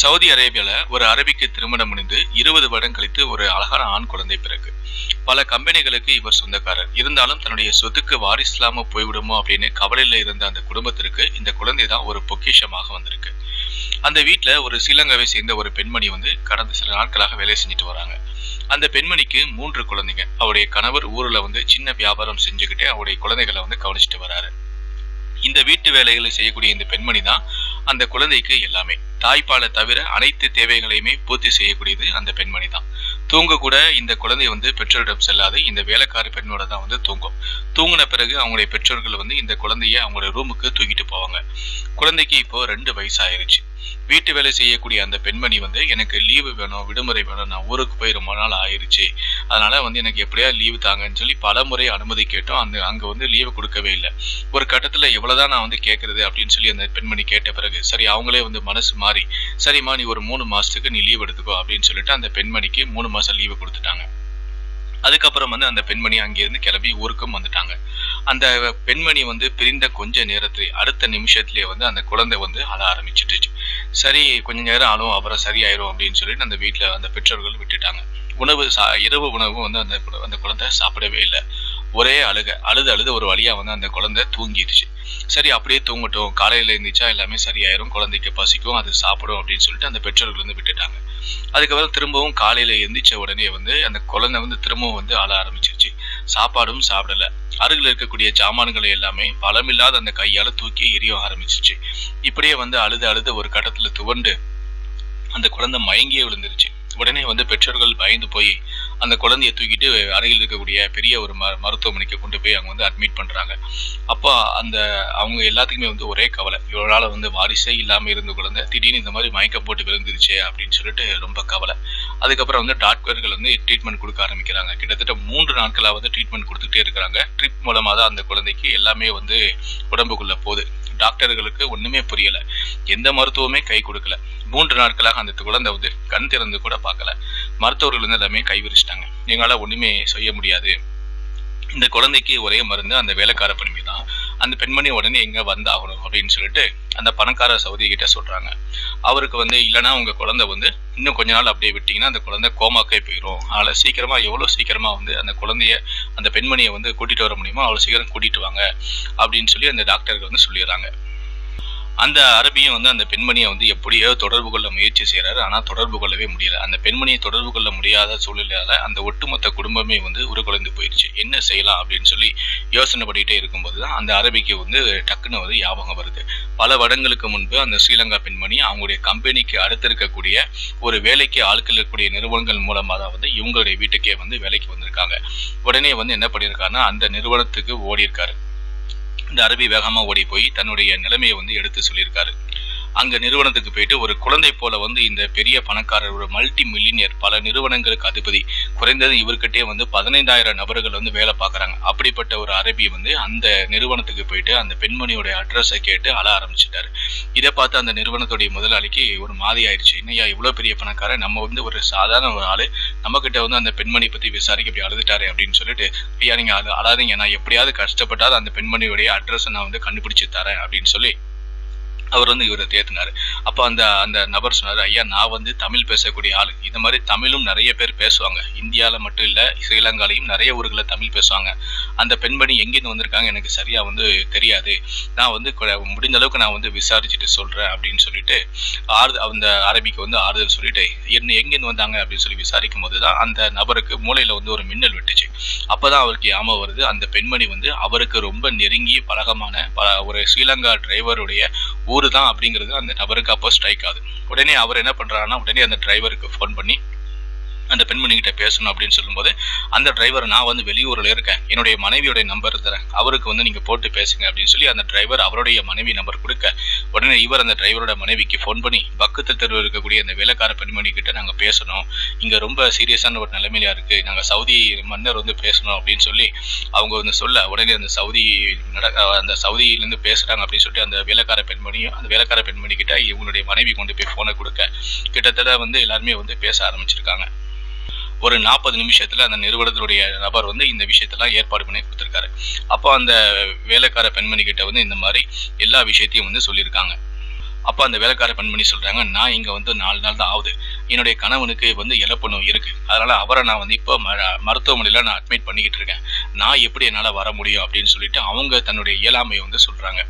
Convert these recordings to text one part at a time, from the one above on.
Saudi அரேபியால ஒரு அரபிக்கு திருமணம் முடிந்து இருபது வருடம் கழித்து ஒரு அழகான ஆண் குழந்தை பிறகு. பல கம்பெனிகளுக்கு இவர் சொந்தக்காரர். இருந்தாலும் தன்னுடைய சொத்துக்கு வாரிசு போய்விடுமோ அப்படின்னு கவலையில இருந்த அந்த குடும்பத்திற்கு இந்த குழந்தை தான் ஒரு பொக்கிஷமாக வந்திருக்கு. அந்த வீட்டில் ஒரு ஸ்ரீலங்காவை சேர்ந்த ஒரு பெண்மணி வந்து கடந்த சில நாட்களாக வேலை செஞ்சுட்டு வராங்க. அந்த பெண்மணிக்கு மூன்று குழந்தைங்க. அவருடைய கணவர் ஊர்ல வந்து சின்ன வியாபாரம் செஞ்சுக்கிட்டே அவருடைய குழந்தைகளை வந்து கவனிச்சுட்டு வராரு. இந்த வீட்டு வேலைகளை செய்யக்கூடிய இந்த பெண்மணி தான் அந்த குழந்தைக்கு எல்லாமே. தாய்ப்பாலை தவிர அனைத்து தேவைகளையுமே பூர்த்தி செய்யக்கூடியது அந்த பெண்மணி தான். தூங்க கூட இந்த குழந்தை வந்து பெற்றோரிடம் செல்லாது. இந்த வேலைக்கார பெண்ணோட தான் வந்து தூங்கும். தூங்கின பிறகு அவங்களுடைய பெற்றோர்கள் வந்து இந்த குழந்தைய அவங்களுடைய ரூமுக்கு தூக்கிட்டு போவாங்க. குழந்தைக்கு இப்போ ரெண்டு வயசு ஆயிருச்சு வீட்டு வேலை செய்யக்கூடிய அந்த பெண்மணி வந்து எனக்கு லீவு வேணும் விடுமுறை வேணும் நான் ஊருக்கு போய் ரொம்ப நாள் ஆயிடுச்சு அதனால வந்து எனக்கு எப்படியா லீவு தாங்கன்னு சொல்லி பல முறை அனுமதி கேட்டோம். அந்த அங்கே வந்து லீவு கொடுக்கவே இல்லை. ஒரு கட்டத்தில் இவ்வளோதான் நான் வந்து கேட்கறது அப்படின்னு சொல்லி அந்த பெண்மணி கேட்ட பிறகு சரி அவங்களே வந்து மனசு மாறி சரிம்மா நீ ஒரு மூணு மாதத்துக்கு நீ லீவ் எடுத்துக்கோ அப்படின்னு சொல்லிட்டு அந்த பெண்மணிக்கு மூணு மாதம் லீவு கொடுத்துட்டாங்க. அதுக்கப்புறம் வந்து அந்த பெண்மணி அங்கேருந்து கிளம்பி ஊருக்கும் வந்துட்டாங்க. அந்த பெண்மணி வந்து பிரிந்த கொஞ்ச நேரத்திலே அடுத்த நிமிஷத்திலே வந்து அந்த குழந்தை வந்து அழ ஆரம்பிச்சிட்டுச்சு. சரி கொஞ்ச நேரம் ஆளும் அப்புறம் சரியாயிரும் அப்படின்னு சொல்லிட்டு அந்த வீட்டில் அந்த பெற்றோர்கள் விட்டுட்டாங்க. உணவு சா இரவு உணவு வந்து அந்த அந்த குழந்தை சாப்பிடவே இல்லை. ஒரே அழுக அழுது அழுது ஒரு வழியாக வந்து அந்த குழந்தை தூங்கிடுச்சு. சரி அப்படியே தூங்கட்டும். காலையில் இருந்துச்சா எல்லாமே சரியாயிரும். குழந்தைக்கு பசிக்கும் அது சாப்பிடும் அப்படின்னு சொல்லிட்டு அந்த பெற்றோர்கள் வந்து விட்டுட்டாங்க. அதுக்கப்புறம் திரும்பவும் காலையில் எந்திரிச்ச உடனே வந்து அந்த குழந்தை வந்து திரும்பவும் வந்து அழ ஆரம்பிச்சிருச்சு. சாப்பாடும் சாப்பிடல. அருகில் இருக்கக்கூடிய சாமான்களை எல்லாமே பலமில்லாத அந்த கையால தூக்கி எரிய ஆரம்பிச்சிச்சு. இப்படியே வந்து அழுது அழுது ஒரு கட்டத்துல துவண்டு அந்த குழந்தை மயங்கியே விழுந்துருச்சு. உடனே வந்து பெற்றோர்கள் பயந்து போய் அந்த குழந்தைய தூக்கிட்டு அருகில் இருக்கக்கூடிய பெரிய ஒரு ம மருத்துவமனைக்கு கொண்டு போய் அவங்க வந்து அட்மிட் பண்றாங்க. அப்போ அந்த அவங்க எல்லாத்துக்குமே வந்து ஒரே கவலை. இவ்வளோ நாள் வந்து வாரிசே இல்லாமல் இருந்த குழந்தை திடீர்னு இந்த மாதிரி மயக்கம் போட்டு விழுந்துருச்சே அப்படின்னு சொல்லிட்டு ரொம்ப கவலை. அதுக்கப்புறம் வந்து டாக்டர்கள் வந்து ட்ரீட்மெண்ட் கொடுக்க ஆரம்பிக்கிறாங்க. கிட்டத்தட்ட மூன்று நாட்களாக வந்து ட்ரீட்மெண்ட் கொடுத்துட்டே இருக்கிறாங்க. ட்ரிப் மூலமாக தான் அந்த குழந்தைக்கு எல்லாமே வந்து உடம்புக்குள்ள போகுது. டாக்டர்களுக்கு ஒண்ணுமே புரியல. எந்த மருத்துவமே கை கொடுக்கல. மூன்று நாட்களாக அந்த குழந்தை வந்து கண் திறந்து கூட பார்க்கல. மருத்துவர்கள் வந்து எல்லாமே கைவிரிச்சிட்டாங்க எங்களால ஒண்ணுமே செய்ய முடியாது. இந்த குழந்தைக்கு ஒரே மருந்து அந்த வேலைக்கார பணிமை தான் அந்த பெண்மணி உடனே எங்கே வந்தாகணும் அப்படின்னு சொல்லிட்டு அந்த பணக்கார சவுதி கிட்ட சொல்கிறாங்க அவருக்கு வந்து இல்லைன்னா உங்கள் குழந்தை வந்து இன்னும் கொஞ்ச நாள் அப்படியே விட்டிங்கன்னா அந்த குழந்தை கோமாக்கே போயிடும் அதில் சீக்கிரமாக எவ்வளோ சீக்கிரமாக வந்து அந்த குழந்தைய அந்த பெண்மணியை வந்து கூட்டிகிட்டு வர முடியுமோ அவ்வளோ சீக்கிரம் கூட்டிகிட்டு வாங்க. அப்படின்னு சொல்லி அந்த டாக்டர்கள் வந்து சொல்லிடுறாங்க. அந்த அரபியும் வந்து அந்த பெண்மணியை வந்து எப்படியோ தொடர்பு கொள்ள முயற்சி செய்கிறாரு ஆனால் தொடர்பு கொள்ளவே முடியல. அந்த பெண்மணியை தொடர்பு கொள்ள முடியாத சூழ்நிலையால் அந்த ஒட்டுமொத்த குடும்பமே வந்து உருகுலைந்து போயிடுச்சு என்ன செய்யலாம் அப்படின்னு சொல்லி யோசனை பண்ணிகிட்டே இருக்கும்போது தான் அந்த அரபிக்கு வந்து டக்குன்னு வந்து ஞாபகம் வருது. பல வருடங்களுக்கு முன்பு அந்த ஸ்ரீலங்கா பெண்மணி அவங்களுடைய கம்பெனிக்கு அடுத்து இருக்கக்கூடிய ஒரு வேலைக்கு ஆட்கள் இருக்கக்கூடிய நிறுவனங்கள் மூலமாக தான் வந்து இவங்களுடைய வீட்டுக்கே வந்து வேலைக்கு வந்திருக்காங்க. உடனே வந்து என்ன பண்ணியிருக்காருன்னா அந்த நிறுவனத்துக்கு ஓடி இருக்காரு இந்த அரபி வேகமாக ஓடி போய் தன்னுடைய நிலைமையை வந்து எடுத்து சொல்லியிருக்காரு. அங்க நிறுவனத்துக்கு போயிட்டு ஒரு குழந்தை போல வந்து இந்த பெரிய பணக்காரர் ஒரு மல்டி மில்லினியர் பல நிறுவனங்களுக்கு அதிபதி குறைந்தது இவர்கிட்டே வந்து பதினைந்தாயிரம் நபர்கள் வந்து வேலை பார்க்குறாங்க. அப்படிப்பட்ட ஒரு அரபி வந்து அந்த நிறுவனத்துக்கு போயிட்டு அந்த பெண்மணியோட அட்ரஸை கேட்டு அழ ஆரம்பிச்சிட்டாரு. இதை பார்த்து அந்த நிறுவனத்துடைய முதலாளிக்கு ஒரு மாதிரி ஆயிடுச்சு. என்னையா இவ்வளோ பெரிய பணக்காரன்? நம்ம வந்து ஒரு சாதாரண ஒரு ஆள். நம்மக்கிட்ட வந்து அந்த பெண்மணி பற்றி விசாரிக்க இப்படி அழுதுட்டாரு அப்படின்னு சொல்லிட்டு ஐயா நீங்கள் அழ- அழாதீங்க. நான் எப்படியாவது கஷ்டப்பட்டாது அந்த பெண்மணியுடைய அட்ரஸை நான் வந்து கண்டுபிடிச்சு தரேன் அப்படின்னு சொல்லி அவர் வந்து இவரை தேத்தினாரு அப்போ அந்த அந்த நபர் சொன்னார் ஐயா நான் வந்து தமிழ் பேசக்கூடிய ஆள். இந்த மாதிரி தமிழும் நிறைய பேர் பேசுவாங்க. இந்தியாவில் மட்டும் இல்லை ஸ்ரீலங்காலையும் நிறைய ஊர்களில் தமிழ் பேசுவாங்க. அந்த பெண்மணி எங்கேருந்து வந்திருக்காங்க எனக்கு சரியாக வந்து தெரியாது. நான் வந்து கொ- முடிந்த அளவுக்கு நான் வந்து விசாரிச்சுட்டு சொல்கிறேன் அப்படின்னு சொல்லிட்டு ஆறு அந்த அரபிக்கு வந்து ஆறுதல் சொல்லிட்டு என்ன எங்கேருந்து வந்தாங்க? அப்படின்னு சொல்லி விசாரிக்கும் போது தான் அந்த நபருக்கு மூளையில் வந்து ஒரு மின்னல் விட்டுச்சு. அப்போ தான் அவருக்கு ஞாபகம் வருது அந்த பெண்மணி வந்து அவருக்கு ரொம்ப நெருங்கி பழகமான ப- ஒரு ஸ்ரீலங்கா டிரைவருடைய ஊர் தான் அப்படிங்கிறது அந்த நபருக்கு அப்போ ஸ்ட்ரைக் ஆகுது. உடனே அவர் என்ன பண்ணுறாருன்னா உடனே அந்த டிரைவருக்கு ஃபோன் பண்ணி அந்த பெண்மணிகிட்ட பேசணும் அப்படின்னு சொல்லும்போது அந்த டிரைவர் நான் வந்து வெளியூரில் இருக்கேன். என்னுடைய மனைவியுடைய நம்பர் தரேன். அவருக்கு வந்து நீங்கள் போட்டு பேசுங்க அப்படின்னு சொல்லி அந்த டிரைவர் அவருடைய மனைவி நம்பர் கொடுக்க உடனே இவர் அந்த டிரைவரோட மனைவிக்கு ஃபோன் பண்ணி பக்கத்து தெருவில் இருக்கக்கூடிய அந்த வேலைக்கார பெண்மணி கிட்ட நாங்க பேசணும். இங்கே ரொம்ப சீரியஸான ஒரு நிலைமையில இருக்கு. நாங்கள் சவுதி மன்னர் வந்து பேசணும் அப்படின்னு சொல்லி அவங்க வந்து சொல்ல உடனே அந்த சவுதி நட அந்த சவுதியிலேருந்து பேசுகிறாங்க அப்படின்னு சொல்லிட்டு அந்த வேலைக்கார பெண்மணியும் அந்த வேலைக்கார பெண்மணி கிட்ட இவங்களுடைய மனைவி கொண்டு போய் ஃபோனை கொடுக்க கிட்டத்தட்ட வந்து எல்லாருமே வந்து பேச ஆரம்பிச்சிருக்காங்க. ஒரு நாற்பது நிமிஷத்துல அந்த நிறுவனத்தினுடைய நபர் வந்து இந்த விஷயத்தெல்லாம் ஏற்பாடு பண்ணி கொடுத்துருக்காரு. அப்போ அந்த வேலைக்கார பெண்மணி கிட்ட வந்து இந்த மாதிரி எல்லா விஷயத்தையும் வந்து சொல்லியிருக்காங்க. அப்போ அந்த வேலைக்கார பெண்மணி சொல்றாங்க நான் இங்க வந்து நாலு நாள் தான் ஆகுது. என்னுடைய கணவனுக்கு வந்து இழப்பு இருக்குது இருக்கு. அதனால அவரை நான் வந்து இப்போ ம- மருத்துவமனையில நான் அட்மிட் பண்ணிக்கிட்டு இருக்கேன். நான் எப்படி என்னால் வர முடியும்? அப்படின்னு சொல்லிட்டு அவங்க தன்னுடைய இயலாமையை வந்து சொல்றாங்க.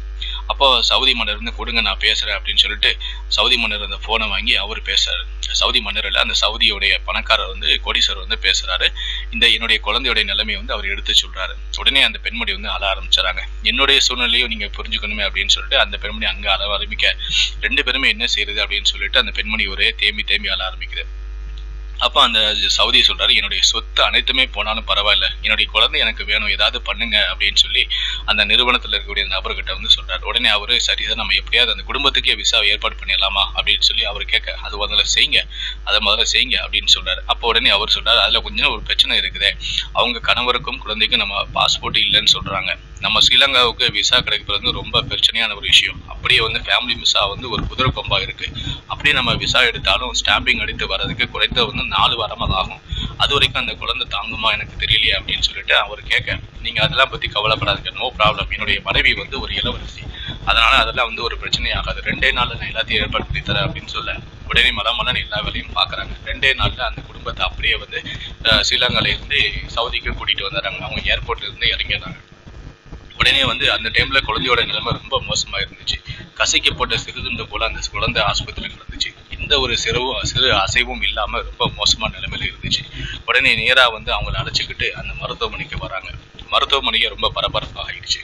அப்போ சவுதி மன்னர் வந்து கொடுங்க நான் பேசுகிறேன் அப்படின்னு சொல்லிட்டு சவுதி மன்னர் அந்த ஃபோனை வாங்கி அவர் பேசுறாரு. சவுதி மன்னரில் அந்த சவுதியுடைய பணக்காரர் வந்து கோடீஸ்வரர் வந்து பேசுறாரு. இந்த என்னுடைய குழந்தையுடைய நிலைமையை வந்து அவர் எடுத்து சொல்றாரு. உடனே அந்த பெண்மணி வந்து அழ ஆரம்பிச்சுறாங்க. என்னுடைய சூழ்நிலையும் நீங்க புரிஞ்சுக்கணுமே அப்படின்னு சொல்லிட்டு அந்த பெண்மணி அங்கே அழ ஆரம்பிக்க ரெண்டு பேருமே என்ன செய்யறது அப்படின்னு சொல்லிட்டு அந்த பெண்மணி ஒரே தேம்பி தேம்பி அழ ஆரம்பிக்குது. அப்போ அந்த சவுதி சொல்கிறாரு என்னுடைய சொத்து அனைத்துமே போனாலும் பரவாயில்ல. என்னுடைய குழந்தை எனக்கு வேணும். ஏதாவது பண்ணுங்க. அப்படின்னு சொல்லி அந்த நிறுவனத்தில் இருக்கக்கூடிய நபர்கிட்ட வந்து சொல்கிறார் உடனே அவரு சரி சார் நம்ம எப்படியாவது அந்த குடும்பத்துக்கே விசாவை ஏற்பாடு பண்ணிடலாமா? அப்படின்னு சொல்லி அவர் கேட்க அது முதல்ல செய்யுங்க. அதை முதல்ல செய்யுங்க. அப்படின்னு சொல்கிறார் அப்போ உடனே அவர் சொல்கிறார் அதில் கொஞ்சம் ஒரு பிரச்சனை இருக்குது. அவங்க கணவருக்கும் குழந்தைக்கும் நம்ம பாஸ்போர்ட் இல்லைன்னு சொல்கிறாங்க நம்ம ஸ்ரீலங்காவுக்கு விசா கிடைக்கிறது வந்து ரொம்ப பிரச்சனையான ஒரு விஷயம். அப்படியே வந்து ஃபேமிலி விசா வந்து ஒரு குதிரை கொம்பாக இருக்குது எப்படி நம்ம விசா எடுத்தாலும் ஸ்டாம்பிங் அடித்து வர்றதுக்கு குறைந்த வந்து நாலு வாரமாக ஆகும். அது வரைக்கும் அந்த குழந்தை தாங்குமா எனக்கு தெரியலையே அப்படின்னு சொல்லிட்டு அவர் கேட்க நீங்கள் அதெல்லாம் பற்றி கவலைப்படாதீங்க. நோ ப்ராப்ளம் என்னுடைய மனைவி வந்து ஒரு இளவரசி. அதனால அதெல்லாம் வந்து ஒரு பிரச்சனை ஆகாது. ரெண்டே நாளில் நான் எல்லாத்தையும் ஏற்படுத்தி தரேன் அப்படின்னு சொல்ல உடனே மலமலன் எல்லா வேலையும் பார்க்குறாங்க ரெண்டே நாளில் அந்த குடும்பத்தை அப்படியே வந்து ஸ்ரீலங்காலேருந்து சவுதிக்கு கூட்டிட்டு வந்துடுறாங்க. அவங்க ஏர்போர்ட்லேருந்து இறங்கிடுறாங்க. உடனே வந்து அந்த டைமில் குழந்தையோட நிலைமை ரொம்ப மோசமாக இருந்துச்சு கசைக்கப்பட்ட சிறுதுண்டு போல் அந்த குழந்தை ஆஸ்பத்திரியில் எந்த ஒரு சிறு சிறு அசைவும் இல்லாமல் ரொம்ப மோசமான நிலைமையில இருந்துச்சு. உடனே நேராக வந்து அவங்கள அழைச்சிக்கிட்டு அந்த மருத்துவமனைக்கு வராங்க. மருத்துவமனைக்கு ரொம்ப பரபரப்பாக ஆகிடுச்சு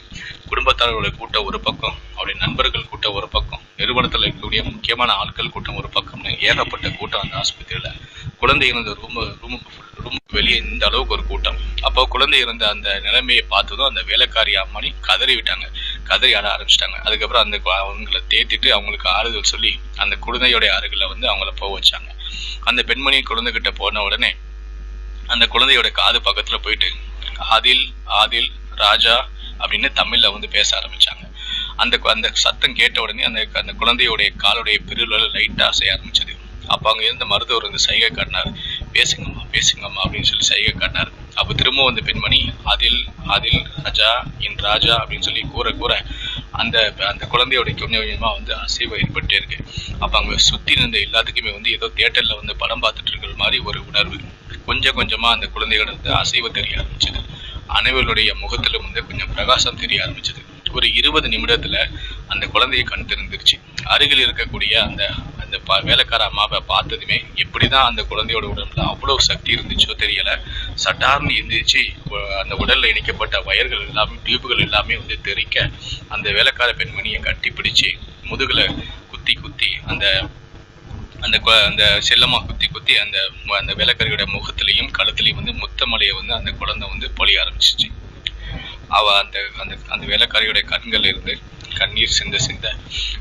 குடும்பத்தாரோட கூட்டம் ஒரு பக்கம் அவருடைய நண்பர்கள் கூட்டம் ஒரு பக்கம் நிறுவனத்தில் இருக்கக்கூடிய முக்கியமான ஆட்கள் கூட்டம் ஒரு பக்கம்னு ஏகப்பட்ட கூட்டம் அந்த ஆஸ்பத்திரியில். குழந்தை இருந்த ரூம் ரூம் ரூம் வெளியே இந்த அளவுக்கு ஒரு கூட்டம். அப்போ குழந்தை இருந்த அந்த நிலைமையை பார்த்ததும் அந்த வேலைக்காரி அம்மானி கதறி விட்டாங்க கதறி ஆட ஆரம்பிச்சிட்டாங்க. அதுக்கப்புறம் அந்த கு- அவங்கள தேத்திட்டு அவங்களுக்கு ஆறுதல் சொல்லி அந்த குழந்தையோடைய அருகில வந்து அவங்கள போக வச்சாங்க. அந்த பெண்மணி குழந்தைகிட்ட போன உடனே அந்த குழந்தையோட காது பக்கத்தில் போயிட்டு ஆதில் ஆதில் ராஜா அப்படின்னு தமிழில் வந்து பேச ஆரம்பிச்சாங்க. அந்த கு- அந்த சத்தம் கேட்ட உடனே அந்த அந்த குழந்தையோடைய காலுடைய பிரிவுல லைட்டாக அசைய ஆரம்பிச்சது. அப்போ அங்கே இருந்த மருத்துவர் வந்து சைகை காட்டினார். பேசுங்கம்மா பேசுங்கம்மா அப்படின்னு சொல்லி சைகை காட்டினார். அப்போ திரும்ப அந்த பெண்மணி அதில் அதில் ராஜா என் ராஜா அப்படின்னு சொல்லி கூற கூற அந்த அந்த குழந்தையோட கொஞ்சம் கொஞ்சமாக வந்து அசைவு ஏற்பட்டே இருக்கு. அப்போ அங்கே சுற்றி இருந்த எல்லாத்துக்குமே வந்து ஏதோ தேட்டரில் வந்து படம் பார்த்துட்டு இருக்கிற மாதிரி ஒரு உணர்வு. கொஞ்சம் கொஞ்சமாக அந்த குழந்தையோட வந்து அசைவு தெரிய ஆரம்பிச்சது. அனைவருடைய முகத்திலும் வந்து கொஞ்சம் பிரகாசம் தெரிய ஆரம்பிச்சது. ஒரு இருபது நிமிடத்துல அந்த குழந்தையை கண் திறந்துருச்சு. அருகில் இருக்கக்கூடிய அந்த அந்த ப- வேலைக்கார அம்மாவை பார்த்ததுமே எப்படிதான் அந்த குழந்தையோட உடம்புல அவ்வளோ சக்தி இருந்துச்சோ தெரியல. சட்டார்னு இருந்துச்சு அந்த உடலில் இணைக்கப்பட்ட வயர்கள் எல்லாமே டியூப்கள் எல்லாமே வந்து தெறிக்க அந்த வேலைக்கார பெண்மணியை கட்டி பிடிச்சி முதுகில் குத்தி குத்தி அந்த அந்த அந்த செல்லமாக குத்தி குத்தி அந்த அந்த வேலைக்காரியோட முகத்திலையும் கழுத்துலையும் வந்து முத்தமலையை வந்து அந்த குழந்தை வந்து பொழிய ஆரம்பிச்சிச்சு. அவ அந்த அந்த அந்த வேலைக்காரியோட கண்கள் இருந்து கண்ணீர் சிந்த சிந்த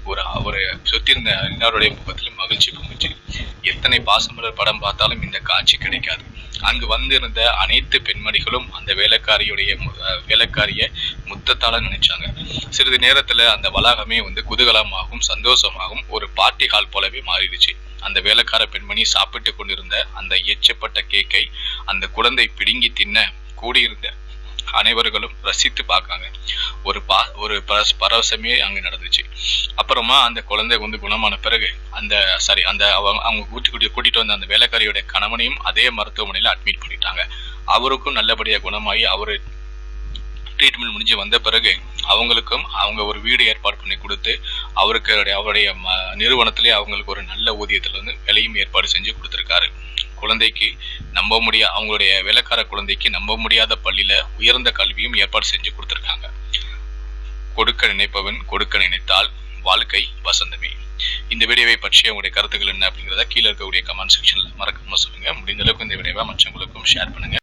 ஒரு ஒரு சுத்தி இருந்த எல்லாருடைய முகத்துல மகிழ்ச்சி பொங்குச்சு. எத்தனை பாசமலர் படம் பார்த்தாலும் இந்த காட்சி கிடைக்காது. அங்கு வந்திருந்த அனைத்து பெண்மணிகளும் அந்த வேலைக்காரியுடைய மு- வேலைக்காரிய முத்தத்தால நினைச்சாங்க. சிறிது நேரத்துல அந்த வளாகமே வந்து குதூகலமாகவும் சந்தோஷமாகவும் ஒரு பார்ட்டி ஹால் போலவே மாறிடுச்சு. அந்த வேலைக்கார பெண்மணி சாப்பிட்டு கொண்டிருந்த அந்த எச்சப்பட்ட கேக்கை அந்த குழந்தை பிடுங்கி தின்ன கூடியிருந்த அனைவர்களும் ரசித்து பார்க்காங்க. ஒரு பா ஒரு பரஸ் பரவசமே அங்கே நடந்துச்சு. அப்புறமா அந்த குழந்தை வந்து குணமான பிறகு அந்த சாரி அந்த அவங்க அவங்க கூட்டி கூட்டி கூட்டிட்டு வந்த அந்த வேலைக்காரியோட கணவனையும் அதே மருத்துவமனையில் அட்மிட் பண்ணிட்டாங்க. அவருக்கும் நல்லபடியாக குணமாகி அவர் ட்ரீட்மெண்ட் முடிஞ்சு வந்த பிறகு அவங்களுக்கும் அவங்க ஒரு வீடு ஏற்பாடு பண்ணி கொடுத்து அவருக்கு அவருடைய ம- நிறுவனத்திலே அவங்களுக்கு ஒரு நல்ல ஊதியத்தில் வந்து வேலையும் ஏற்பாடு செஞ்சு கொடுத்துருக்காரு. குழந்தைக்கு நம்ப முடியா அவங்களுடைய வேலைக்கார குழந்தைக்கு நம்ப முடியாத பள்ளியில உயர்ந்த கல்வியும் ஏற்பாடு செஞ்சு கொடுத்துருக்காங்க. கொடுக்க நினைப்பவன் கொடுக்க நினைத்தால் வாழ்க்கை வசந்தமே. இந்த வீடியோவை பற்றிய உங்களுடைய கருத்துக்கள் என்ன அப்படிங்கிறத கீழே இருக்கக்கூடிய கமெண்ட் செக்ஷன்ல மறக்காம சொல்லுங்க. முடிந்த அளவுக்கு இந்த வீடியோவை மற்றவங்களுக்கும் ஷேர் பண்ணுங்க.